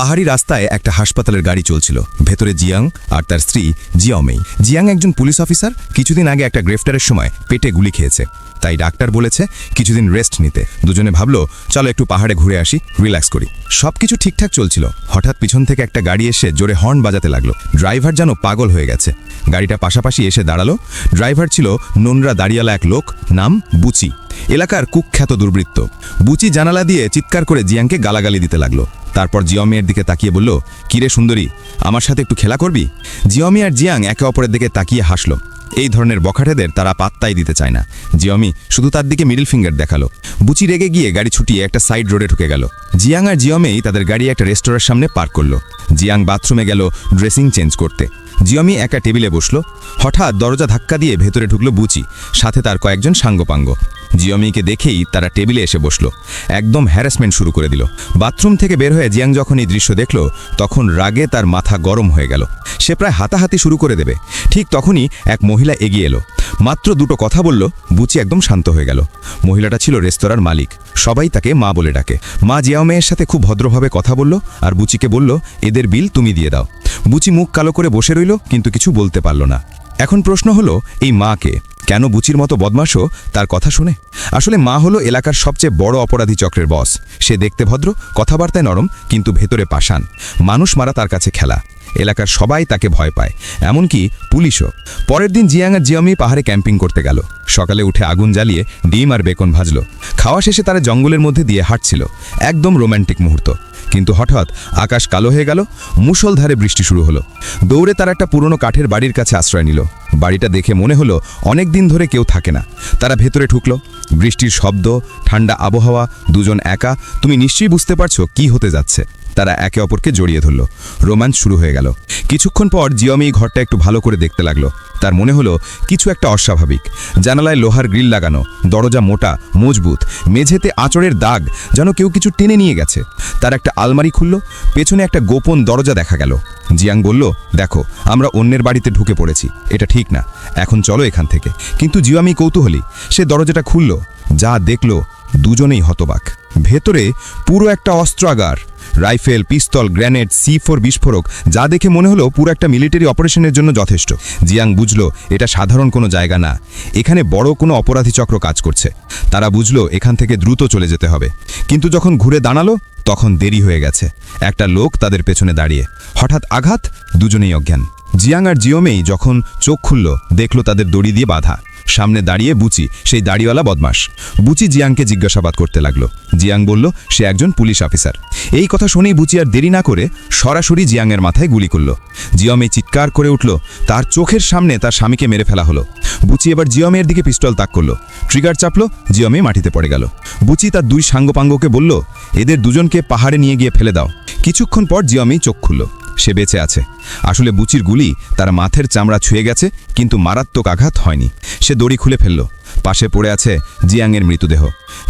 পাহাড়ি রাস্তায় একটা হাসপাতালের গাড়ি চলছিল। ভেতরে জিয়াং আর তার স্ত্রী জিয়াওমেই জিয়াং একজন পুলিশ অফিসার, কিছুদিন আগে একটা গ্রেফতারের সময় পেটে গুলি খেয়েছে। তাই ডাক্তার বলেছে কিছুদিন রেস্ট নিতে। দুজনে ভাবলো, চলো একটু পাহাড়ে ঘুরে আসি, রিল্যাক্স করি। সবকিছু ঠিকঠাক চলছিল। হঠাৎ পিছন থেকে একটা গাড়ি এসে জোরে হর্ন বাজাতে লাগল। ড্রাইভার যেন পাগল হয়ে গেছে। গাড়িটা পাশাপাশি এসে দাঁড়াল। ড্রাইভার ছিল নোনরা দাঁড়িয়ালা এক লোক, নাম বুচি। এলাকার কুখ্যাত দুর্বৃত্ত। বুচি জানালা দিয়ে চিৎকার করে জিয়াংকে গালাগালি দিতে লাগল। তারপর জিয়মিয়ার দিকে তাকিয়ে বলল, কিরে সুন্দরী, আমার সাথে একটু খেলা করবি? জিয়মি আর জিয়াং একে অপরের দিকে তাকিয়ে হাসলো। এই ধরনের বখাটেদের তারা পাত্তাই দিতে চায় না। জিয়মি শুধু তার দিকে মিডল ফিঙ্গার দেখাল। বুচি রেগে গিয়ে গাড়ি ছুটিয়ে একটা সাইড রোডে ঢুকে গেল। জিয়াং আর জিয়মেই তাদের গাড়ি একটা রেস্টোরেন্টের সামনে পার্ক করল। জিয়াং বাথরুমে গেল ড্রেসিং চেঞ্জ করতে। জিয়মি একা টেবিলে বসল। হঠাৎ দরজা ধাক্কা দিয়ে ভেতরে ঢুকলো বুচি, সাথে তার কয়েকজন সাঙ্গপাঙ্গ। জিয়মিকে দেখেই তারা টেবিলে এসে বসল। একদম হ্যারাসমেন্ট শুরু করে দিল। বাথরুম থেকে বের হয়ে জিয়াং যখন এই দৃশ্য দেখল, তখন রাগে তার মাথা গরম হয়ে গেল। সে প্রায় হাতাহাতি শুরু করে দেবে। ঠিক তখনই এক মহিলা এগিয়ে এলো। মাত্র দুটো কথা বলল, বুচি একদম শান্ত হয়ে গেল। মহিলাটা ছিল রেস্তোরাঁর মালিক। সবাই তাকে মা বলে ডাকে। মা জিয়াও মেয়ের সাথে খুব ভদ্রভাবে কথা বলল আর বুচিকে বলল, এদের বিল তুমি দিয়ে দাও। বুচি মুখ কালো করে বসে রইল, কিন্তু কিছু বলতে পারল না। এখন প্রশ্ন হলো, এই মাকে কেন বুচির মতো বদমাশও তার কথা শুনে? আসলে মা হলো এলাকার সবচেয়ে বড় অপরাধী চক্রের বস। সে দেখতে ভদ্র, কথাবার্তায় নরম, কিন্তু ভেতরে পাষাণ। মানুষ মারা তার কাছে খেলা। এলাকার সবাই তাকে ভয় পায়। এমনকি পুলিশও। পরের দিন জিয়াং জিয়ামি পাহাড়ে ক্যাম্পিং করতে গেল। সকালে উঠে আগুন জ্বালিয়ে ডিম আর বেকন ভাজল। খাওয়া শেষে তারা জঙ্গলের মধ্যে দিয়ে হাঁটছিল। একদম রোম্যান্টিক মুহূর্ত। কিন্তু হঠাৎ আকাশ কালো হয়ে গেল, মুষলধারে বৃষ্টি শুরু হলো। দৌড়ে তারা একটা পুরনো কাঠের বাড়ির কাছে আশ্রয় নিল। বাড়িটা দেখে মনে হলো অনেক দিন ধরে কেউ থাকে না। তারা ভেতরে ঢুকলো। বৃষ্টির শব্দ, ঠান্ডা আবহাওয়া, দুজন একা। তুমি নিশ্চয়ই বুঝতে পারছ কি হতে যাচ্ছে। তারা একে অপরকে জড়িয়ে ধরল। রোম্যান্স শুরু হয়ে গেল। কিছুক্ষণ পর জিয়মি ঘরটা একটু ভালো করে দেখতে লাগল। তার মনে হলো, কিছু একটা অস্বাভাবিক। জানালায় লোহার গ্রিল লাগানো, দরজা মোটা, মজবুত, মেঝেতে আঁচড়ের দাগ, যেন কেউ কিছু টেনে নিয়ে গেছে। তার একটা আলমারি খুলল, পেছনে একটা গোপন দরজা দেখা গেল। জিয়াং বলল, দেখো, আমরা অন্যের বাড়িতে ঢুকে পড়েছি। এটা ঠিক না। এখন চলো এখান থেকে। কিন্তু জিয়ামি কৌতূহলী, সে দরজাটা খুলল। যা দেখল, দুজনেই হতবাক। ভেতরে পুরো একটা অস্ত্রাগার। Rifle, pistol, grenade, C four বিস্ফোরক, যা দেখে মনে হলো পুরো একটা মিলিটারি অপারেশনের জন্য যথেষ্ট। জিয়াং বুঝলো, এটা সাধারণ কোনো জায়গা না। এখানে বড় কোনো অপরাধী চক্র কাজ করছে। তারা বুঝলো, এখান থেকে দ্রুত চলে যেতে হবে। কিন্তু যখন ঘুরে দাঁড়াল, তখন দেরি হয়ে গেছে। একটা লোক তাদের পেছনে দাঁড়িয়ে। হঠাৎ আঘাত, দুজনেই অজ্ঞান। জিয়াং আর জিওমেই যখন চোখ খুলল, দেখল তাদের দড়ি দিয়ে বাঁধা। সামনে দাঁড়িয়ে বুচি, সেই দাড়িওয়ালা বদমাস বুচি জিয়াংকে জিজ্ঞাসাবাদ করতে লাগল। জিয়াং বলল, সে একজন পুলিশ অফিসার। এই কথা শুনেই বুচি আর দেরি না করে সরাসরি জিয়াংয়ের মাথায় গুলি করল। জিয়মে চিৎকার করে উঠল, তার চোখের সামনে তার স্বামীকে মেরে ফেলা হলো। বুচি এবার জিয়মের দিকে পিস্তল তাক করল। ট্রিগার চাপলো, জিয়মে মাটিতে পড়ে গেল। বুচি তার দুই সাঙ্গপাঙ্গকে বলল, এদের দুজনকে পাহাড়ে নিয়ে গিয়ে ফেলে দাও। কিছুক্ষণ পর জিয়মেই চোখ খুলল। সে বেঁচে আছে। আসলে বুচির গুলি তার মাথের চামড়া ছুঁয়ে গেছে, কিন্তু মারাত্মক আঘাত হয়নি। সে দড়ি খুলে ফেলল। পাশে পড়ে আছে জিয়াংয়ের মৃতদেহ।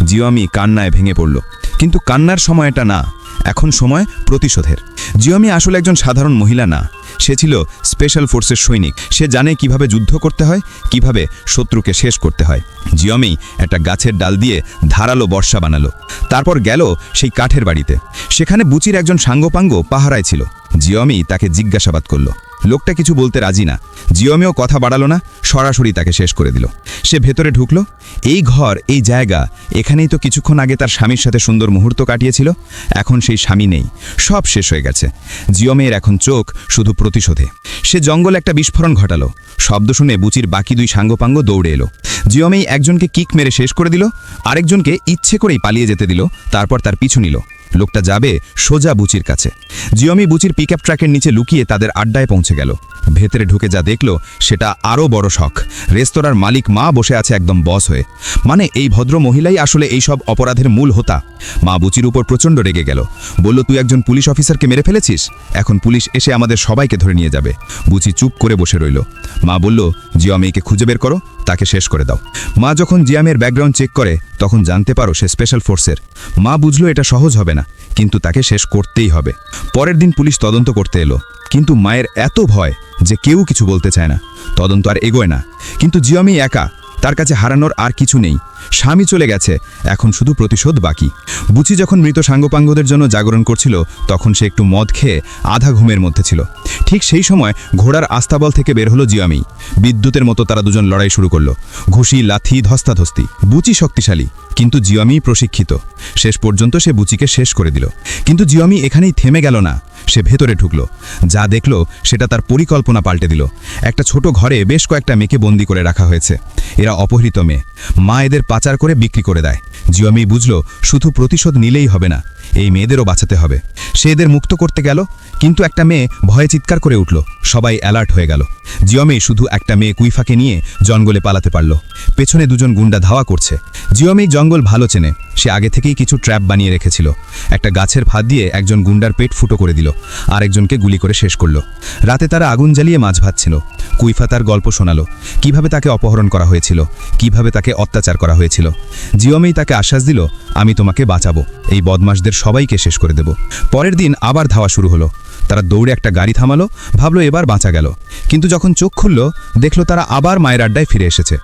জিওয়ামি কান্নায় ভেঙে পড়ল। কিন্তু কান্নার সময়টা না, এখন সময় প্রতিশোধের। জিওয়ামি আসলে একজন সাধারণ মহিলা না। সে ছিল স্পেশাল ফোর্সের সৈনিক। সে জানে কীভাবে যুদ্ধ করতে হয়, কীভাবে শত্রুকে শেষ করতে হয়। জিয়মি একটা গাছের ডাল দিয়ে ধারালো বর্ষা বানালো। তারপর গেল সেই কাঠের বাড়িতে। সেখানে বুচির একজন সাঙ্গপাঙ্গ পাহারায় ছিল। জিয়মি তাকে জিজ্ঞাসাবাদ করল। লোকটা কিছু বলতে রাজি না। জিওমেও কথা বাড়ালো না, সরাসরি তাকে শেষ করে দিল। সে ভেতরে ঢুকলো। এই ঘর, এই জায়গা, এখানেই তো কিছুক্ষণ আগে তার স্বামীর সাথে সুন্দর মুহূর্ত কাটিয়েছিল। এখন সেই স্বামী নেই। সব শেষ হয়ে গেছে। জিওমের এখন চোখ শুধু প্রতিশোধে। সে জঙ্গলে একটা বিস্ফোরণ ঘটালো। শব্দ শুনে বুচির বাকি দুই সাঙ্গপাঙ্গ দৌড়ে এলো। জিওমেই একজনকে কিক মেরে শেষ করে দিল। আরেকজনকে ইচ্ছে করেই পালিয়ে যেতে দিল। তারপর তার পিছু নিল। লোকটা যাবে সোজা বুচির কাছে। জিওমি বুচির পিক আপ ট্র্যাকের নিচে লুকিয়ে তাদের আড্ডায় পৌঁছে গেল। ভেতরে ঢুকে যা দেখল, সেটা আরও বড় শখ। রেস্তোরাঁর মালিক মা বসে আছে একদম বস হয়ে। মানে এই ভদ্র মহিলাই আসলে এই সব অপরাধের মূল হোতা। মা বুচির উপর প্রচণ্ড রেগে গেল। বলল, তুই একজন পুলিশ অফিসারকে মেরে ফেলেছিস? এখন পুলিশ এসে আমাদের সবাইকে ধরে নিয়ে যাবে। বুচি চুপ করে বসে রইল। মা বলল জিয়া মেয়েকে খুঁজে বের করো, তাকে শেষ করে দাও। মা যখন জিয়ামের ব্যাকগ্রাউন্ড চেক করে, তখন জানতে পারো সে স্পেশাল ফোর্সের মা বুঝলো এটা সহজ হবে না। কিন্তু তাকে শেষ করতেই হবে। পরের দিন পুলিশ তদন্ত করতে এলো, কিন্তু মায়ের এত ভয় যে কেউ কিছু বলতে চায় না। তদন্ত আর এগোয় না, কিন্তু জিয়ামি একা তার কাছে হারানোর আর কিছু নেই। স্বামী চলে গেছে, এখন শুধু প্রতিশোধ বাকি। বুচি যখন মৃত সাঙ্গপাঙ্গদের জন্য জাগরণ করছিল, তখন সে একটু মদ খেয়ে আধা ঘুমের মধ্যে ছিল। ঠিক সেই সময় ঘোড়ার আস্তাবল থেকে বের হলো জিয়ামি। বিদ্যুতের মতো তারা দুজন লড়াই শুরু করল। ঘুষি, লাথি, ধস্তাধস্তি। বুচি শক্তিশালী, কিন্তু জিয়ামি প্রশিক্ষিত। শেষ পর্যন্ত সে বুচিকে শেষ করে দিল। কিন্তু জিয়ামি এখানেই থেমে গেল না। সে ভেতরে ঢুকল। যা দেখল, সেটা তার পরিকল্পনা পাল্টে দিল। একটা ছোট ঘরে বেশ কয়েকটা মেয়েকে বন্দি করে রাখা হয়েছে। এরা অপহৃত মেয়ে। মা এদের পাচার করে বিক্রি করে দেয়। জিয়ামি বুঝল, শুধু প্রতিশোধ নিলেই হবে না। এই মেয়েদেরও বাঁচাতে হবে। সে এদের মুক্ত করতে গেল, কিন্তু একটা মেয়ে ভয়ে চিৎকার করে উঠল। সবাই অ্যালার্ট হয়ে গেল। জিয়মে শুধু একটা মেয়ে কুইফাকে নিয়ে জঙ্গলে পালাতে পারল। পেছনে দুজন গুন্ডা ধাওয়া করছে। জিয়মেই জঙ্গল ভালো চেনে। সে আগে থেকেই কিছু ট্র্যাপ বানিয়ে রেখেছিল। একটা গাছের ফাঁদ দিয়ে একজন গুন্ডার পেট ফুটো করে দিল। আরেকজনকে গুলি করে শেষ করল। রাতে তারা আগুন জ্বালিয়ে মাছ ভাতছিল কুইফা তার গল্প শোনালো। কীভাবে তাকে অপহরণ করা হয়েছিল? কীভাবে তাকে অত্যাচার করা হয়েছিল? জিওমেই তাকে আশ্বাস দিল, আমি তোমাকে বাঁচাবো। এই বদমাশদের সবাইকে শেষ করে দেব। পরের দিন আবার ধাওয়া শুরু হলো। তারা দৌড়ে একটা গাড়ি থামালো, ভাবলো এবার বাঁচা গেল। কিন্তু যখন চোখ খুলল, দেখল তারা আবার মায়ের আড্ডায় ফিরে এসেছে।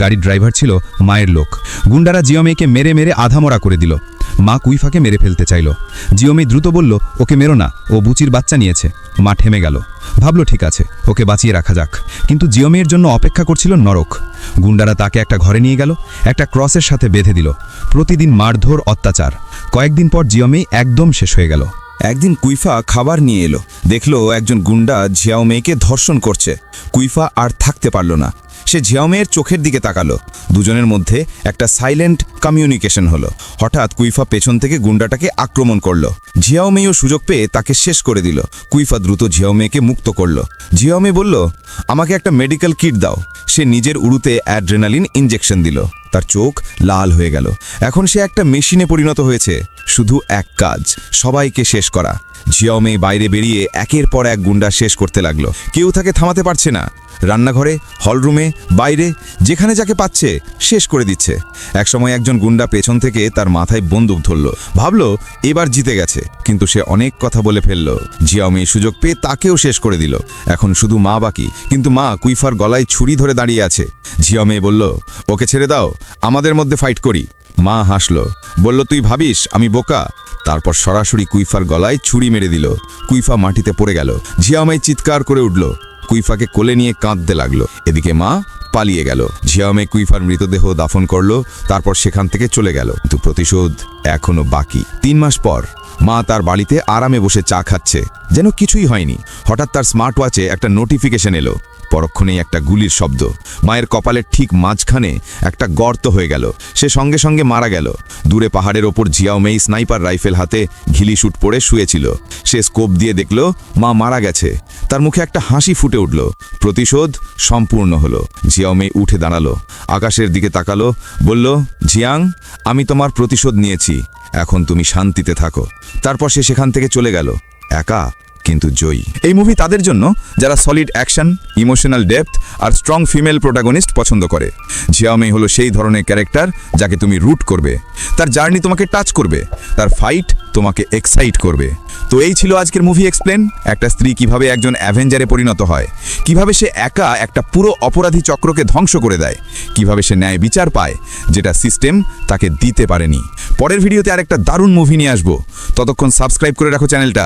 গাড়ির ড্রাইভার ছিল মায়ের লোক। গুন্ডারা জিওমেকে মেরে মেরে আধামরা করে দিল। মা কুইফাকে মেরে ফেলতে চাইল। জিওমি দ্রুত বলল, ওকে মেরো না, ও বুচির বাচ্চা নিয়েছে। মা ঠেমে গেল। ভাবলো, ঠিক আছে, ওকে বাঁচিয়ে রাখা যাক। কিন্তু জিওমির জন্য অপেক্ষা করছিল নরক। গুন্ডারা তাকে একটা ঘরে নিয়ে গেল, একটা ক্রসের সাথে বেঁধে দিল। প্রতিদিন মারধর, অত্যাচার। কয়েকদিন পর জিওমি একদম শেষ হয়ে গেল। একদিন কুইফা খাবার নিয়ে এলো। দেখল একজন গুন্ডা ঝিয়াও মেয়েকে ধর্ষণ করছে। কুইফা আর থাকতে পারল না। সে ঝিয়াওমেয়ের চোখের দিকে তাকালো। দুজনের মধ্যে একটা সাইলেন্ট কমিউনিকেশন হলো। হঠাৎ কুইফা পেছন থেকে গুন্ডাটাকে আক্রমণ করল। ঝিয়াও মেয়েও সুযোগ পেয়ে তাকে শেষ করে দিল। কুইফা দ্রুত ঝিয়াওমেয়েকে মুক্ত করল। ঝিয়াওমে বলল, আমাকে একটা মেডিকেল কিট দাও। সে নিজের উড়ুতে অ্যাড্রেনালিন ইঞ্জেকশন দিল। তার চোখ লাল হয়ে গেল। এখন সে একটা মেশিনে পরিণত হয়েছে। শুধু এক কাজ, সবাইকে শেষ করা। ঝিয়াওমে বাইরে বেরিয়ে একের পর এক গুন্ডা শেষ করতে লাগল। কেউ তাকে থামাতে পারছে না। রান্নাঘরে, হলরুমে, বাইরে, যেখানে যাকে পাচ্ছে, শেষ করে দিচ্ছে। একসময় একজন গুন্ডা পেছন থেকে তার মাথায় বন্দুক ধরল। ভাবল, এবার জিতে গেছে। কিন্তু সে অনেক কথা বলে ফেলল। জিয়াওমি সুযোগ পেয়ে তাকেও শেষ করে দিল। এখন শুধু মা বাকি, কিন্তু মা কুইফার গলায় ছুরি ধরে দাঁড়িয়ে আছে। ঝিয়ামে বলল, ওকে ছেড়ে দাও। আমাদের মধ্যে ফাইট করি। মা হাসল, বলল, তুই ভাবিস, আমি বোকা? তারপর সরাসরি কুইফার গলায় ছুরি মেরে দিল। কুইফা মাটিতে পড়ে গেল। ঝিয়ামাই চিৎকার করে উঠল। কুইফাকে কোলে নিয়ে কাঁদতে লাগল। এদিকে মা পালিয়ে গেল। ঝিয়ামে কুইফার মৃতদেহ দাফন করল, তারপর সেখান থেকে চলে গেল। কিন্তু প্রতিশোধ এখনও বাকি। তিন মাস পর মা তার বাড়িতে আরামে বসে চা খাচ্ছে। যেন কিছুই হয়নি। হঠাৎ তার স্মার্ট ওয়াচে একটা নোটিফিকেশন এলো। পরক্ষণেই একটা গুলির শব্দ। মায়ের কপালের ঠিক মাঝখানে একটা গর্ত হয়ে গেল। সে সঙ্গে সঙ্গে মারা গেল। দূরে পাহাড়ের ওপর জিয়াওমেই স্নাইপার রাইফেল হাতে ঘিলি শুট পড়ে শুয়েছিল। সে স্কোপ দিয়ে দেখল, মা মারা গেছে। তার মুখে একটা হাসি ফুটে উঠল। প্রতিশোধ সম্পূর্ণ হলো। জিয়াওমেই উঠে দাঁড়াল। আকাশের দিকে তাকালো। বলল, জিয়াং, আমি তোমার প্রতিশোধ নিয়েছি। এখন তুমি শান্তিতে থাকো। তারপর সে সেখান থেকে চলে গেল। একা? কিন্তু জয়ী। এই মুভি তাদের জন্য, যারা সলিড অ্যাকশন ইমোশনাল ডেপথ আর স্ট্রং ফিমেল প্রোটাগনিস্ট পছন্দ করে। জিয়ামে হলো সেই ধরনের ক্যারেক্টার যাকে তুমি রুট করবে। তার জার্নি তোমাকে টাচ করবে। তার ফাইট তোমাকে এক্সাইট করবে। তো এই ছিল আজকের মুভি এক্সপ্লেন একটা স্ত্রী কীভাবে একজন অ্যাভেঞ্জারে পরিণত হয়। কীভাবে সে একা একটা পুরো অপরাধী চক্রকে ধ্বংস করে দেয়। কীভাবে সে ন্যায় বিচার পায়, যেটা সিস্টেম তাকে দিতে পারেনি। পরের ভিডিওতে আরেকটা দারুণ মুভি নিয়ে আসব। ততক্ষণ সাবস্ক্রাইব করে রাখো চ্যানেলটা